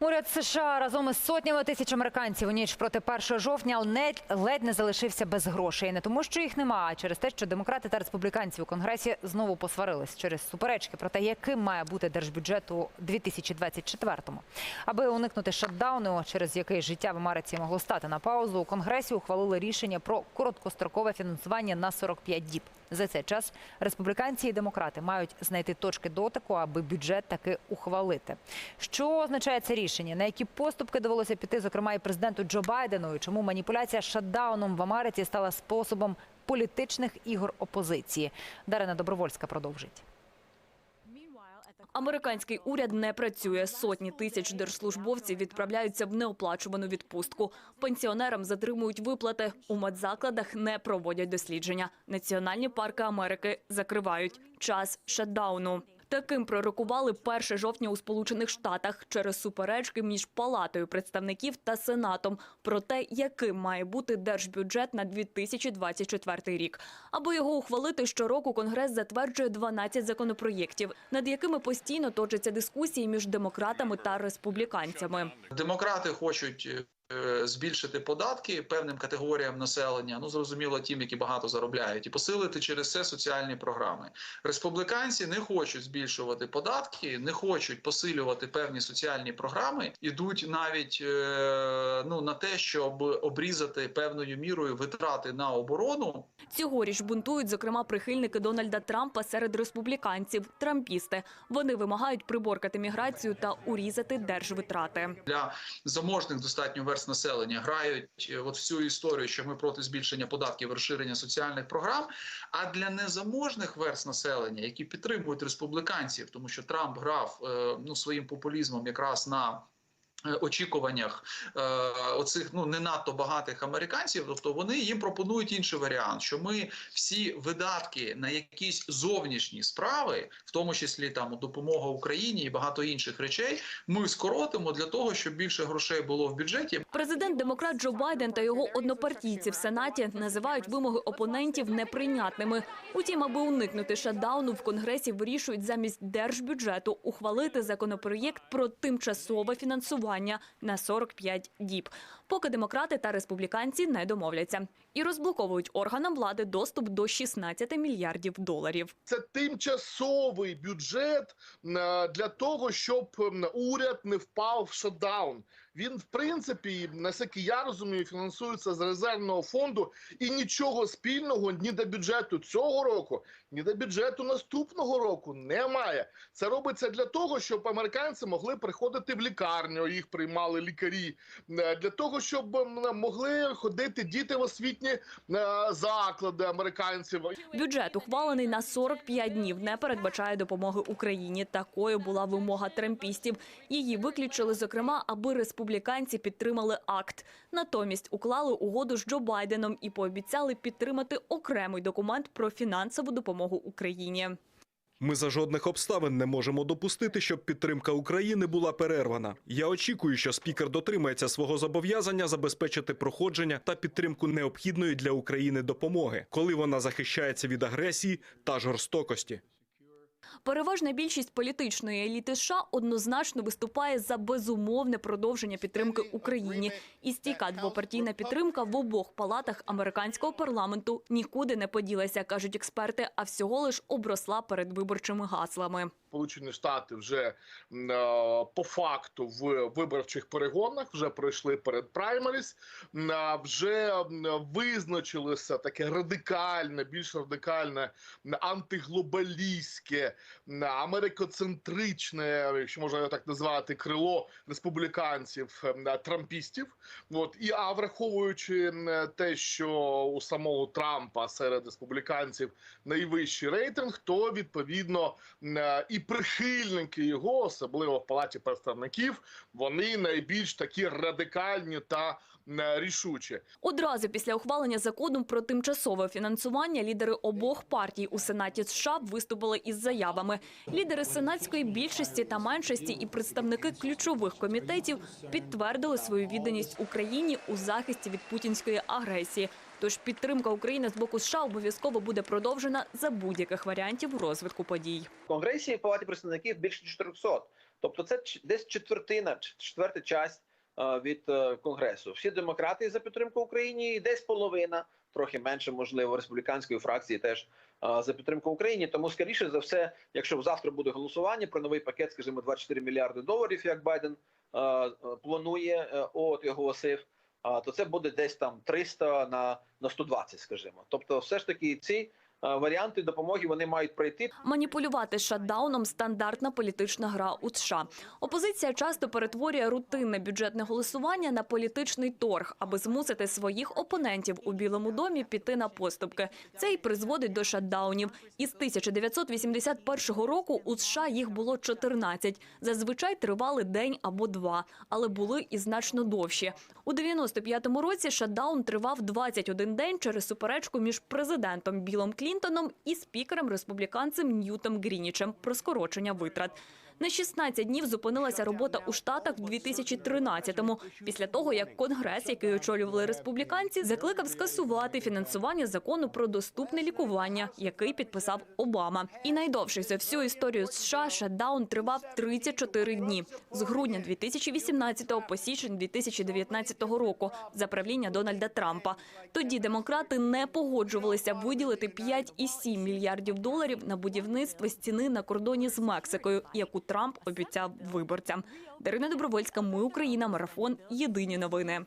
Уряд США разом із сотнями тисяч американців у ніч проти 1 жовтня ледь не залишився без грошей. Не тому, що їх нема, а через те, що демократи та республіканці у конгресі знову посварились через суперечки про те, яким має бути держбюджет у 2024-му. Аби уникнути шатдауну, через який життя в Америці могло стати на паузу, у конгресі ухвалили рішення про короткострокове фінансування на 45 діб. За цей час республіканці і демократи мають знайти точки дотику, аби бюджет таки ухвалити. Що означає це рішення? На які поступки довелося піти, зокрема і президенту Джо Байдену, і чому маніпуляція шатдауном в Америці стала способом політичних ігор опозиції? Дарина Добровольська продовжить. Американський уряд не працює. Сотні тисяч держслужбовців відправляються в неоплачувану відпустку. Пенсіонерам затримують виплати. У медзакладах не проводять дослідження. Національні парки Америки закривають. Час шатдауну. Таким пророкували 1 жовтня у Сполучених Штатах через суперечки між Палатою представників та Сенатом про те, яким має бути держбюджет на 2024 рік. Аби його ухвалити, щороку Конгрес затверджує 12 законопроєктів, над якими постійно точаться дискусії між демократами та республіканцями. Демократи хочуть е, збільшити податки певним категоріям населення, ну зрозуміло, тим, які багато заробляють, і посилити через це соціальні програми. Республіканці не хочуть збільшувати податки, не хочуть посилювати певні соціальні програми, ідуть навіть е, ну на те, щоб обрізати певною мірою витрати на оборону. Цьогоріч бунтують, зокрема, прихильники Дональда Трампа серед республіканців, трампісти. Вони вимагають приборкати міграцію та урізати держвитрати. для заможних достатньо верст населення грають е, от всю історію, що ми проти збільшення податків, розширення соціальних програм. А для незаможних верст населення, які підтримують республіканців, тому що Трамп грав е, ну своїм популізмом якраз на. Е, Очікуваннях е, оцих ну не надто багатих американців, тобто вони їм пропонують інший варіант, що ми всі видатки на якісь зовнішні справи, в тому числі там допомога Україні і багато інших речей, ми скоротимо для того, щоб більше грошей було в бюджеті. Президент демократ Джо Байден та його однопартійці в Сенаті називають вимоги опонентів неприйнятними. Утім, аби уникнути шатдауну, в Конгресі вирішують замість держбюджету ухвалити законопроєкт про тимчасове фінансування на 45 діб, поки демократи та республіканці не домовляться і розблоковують органам влади доступ до 16 мільярдів доларів. це тимчасовий бюджет е, для того, щоб уряд не впав в шатдаун. Він, в принципі, наскільки я розумію, фінансується з резервного фонду і нічого спільного ні до бюджету цього року, ні до бюджету наступного року немає. Це робиться для того, щоб американці могли приходити в лікарню, їх приймали лікарі, е, для того, щоб могли ходити діти в освітні е, заклади американців. Бюджет, ухвалений на 45 днів, не передбачає допомоги Україні. Такою була вимога трампістів. Її виключили, зокрема, аби республіканці підтримали акт. Натомість уклали угоду з Джо Байденом і пообіцяли підтримати окремий документ про фінансову допомогу Україні. Ми за жодних обставин не можемо допустити, щоб підтримка України була перервана. Я очікую, що спікер дотримається свого зобов'язання забезпечити проходження та підтримку необхідної для України допомоги, коли вона захищається від агресії та жорстокості. Переважна більшість політичної еліти США однозначно виступає за безумовне продовження підтримки Україні. І стійка двопартійна підтримка в обох палатах американського парламенту нікуди не поділася, кажуть експерти, а всього лиш обросла передвиборчими гаслами. Сполучені Штати вже е, по факту в виборчих перегонах вже пройшли перед праймеріс, вже визначилося таке радикальне, більш радикальне антиглобалістське, америкоцентричне, якщо можна так назвати, крило республіканців трампістів. От і а враховуючи те, що у самого Трампа серед республіканців найвищий рейтинг, то відповідно е, і прихильники його, особливо в палаті представників, вони найбільш такі радикальні та м, рішучі. Одразу після ухвалення закону про тимчасове фінансування лідери обох партій у Сенаті США виступили із заявами. Лідери сенатської більшості та меншості і представники ключових комітетів підтвердили свою відданість Україні у захисті від путінської агресії. Тож підтримка України з боку США обов'язково буде продовжена за будь-яких варіантів розвитку подій. В Конгресі в Палаті представників більше 400 Тобто, це десь четвертина, четверта часть е, від е, конгресу. Всі демократи за підтримку Україні, і десь половина, трохи менше, можливо, республіканської фракції теж е, за підтримку Україні. Тому, скоріше за все, якщо завтра буде голосування про новий пакет, скажімо, 24 мільярди доларів, як Байден планує, от і оголосив. То це буде десь там 300 на, на 120, скажімо. Тобто, все ж таки, ці варіанти допомоги вони мають пройти. Маніпулювати шатдауном – стандартна політична гра у США. Опозиція часто перетворює рутинне бюджетне голосування на політичний торг, аби змусити своїх опонентів у Білому домі піти на поступки. Це й призводить до шатдаунів. Із 1981 року у США їх було 14. Зазвичай тривали день або два, але були і значно довші. У 95-му році шатдаун тривав 21 день через суперечку між президентом Білом Клінтоном і спікером республіканцем Ньютом Грінічем про скорочення витрат. На 16 днів зупинилася робота у Штатах в 2013-му, після того, як Конгрес, який очолювали республіканці, закликав скасувати фінансування закону про доступне лікування, який підписав Обама. І найдовший за всю історію США шатдаун тривав 34 дні з грудня 2018 по січень 2019 року за правління Дональда Трампа. Тоді демократи не погоджувалися виділити 5,7 мільярдів доларів на будівництво стіни на кордоні з Мексикою, яку Трамп обіцяв виборцям. Дарина Добровольська, ми Україна, марафон. Єдині новини.